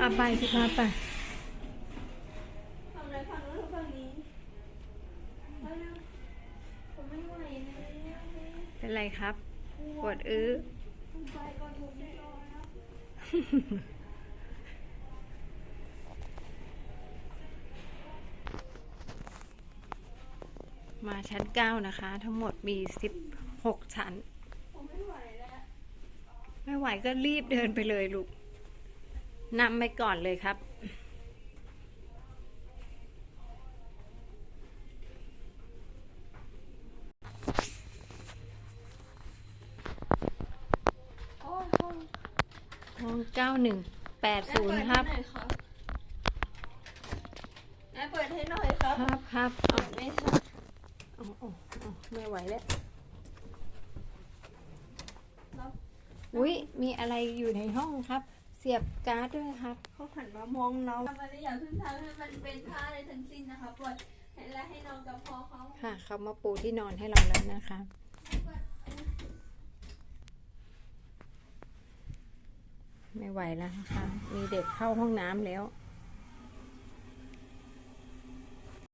อะไปสิคะไปฝั่งไหนฝั่งนู้นหรือฝั่งนี้ไปเร็วผมไม่ไหวแล้วเป็นไรครับปวดอื้อผมไปก่อนผมไม่รอแล้วมาชั้นเก้านะคะ ทั้งหมดมีสิบหกชั้น ผมไม่ไหวแล้ว ไม่ไหวก็รีบเดินไปเลยลูกนำไปก่อนเลยครับโอ้ยห้องห้องเก้าหนึ่งแปดศูนย์ครับแม่เปิดให้หน่อยครับ ครับครับเปิดไม่ทันเอาเอาเอาไม่ไหวแล้วแล้ว อุ้ยมีอะไรอยู่ในห้องครับ เสียบการ์ดด้วยครับ เขาหันมามองเรามันอย่าเพิ่งทำให้มันเป็นท่าอะไรทั้งสิ้นนะคะปล่อยให้และให้น้องกับพ่อเขาค่ะ เขามาปูที่นอนให้เราแล้วนะคะไม่ไหวแล้วนะคะมีเด็กเข้าห้องน้ำแล้ว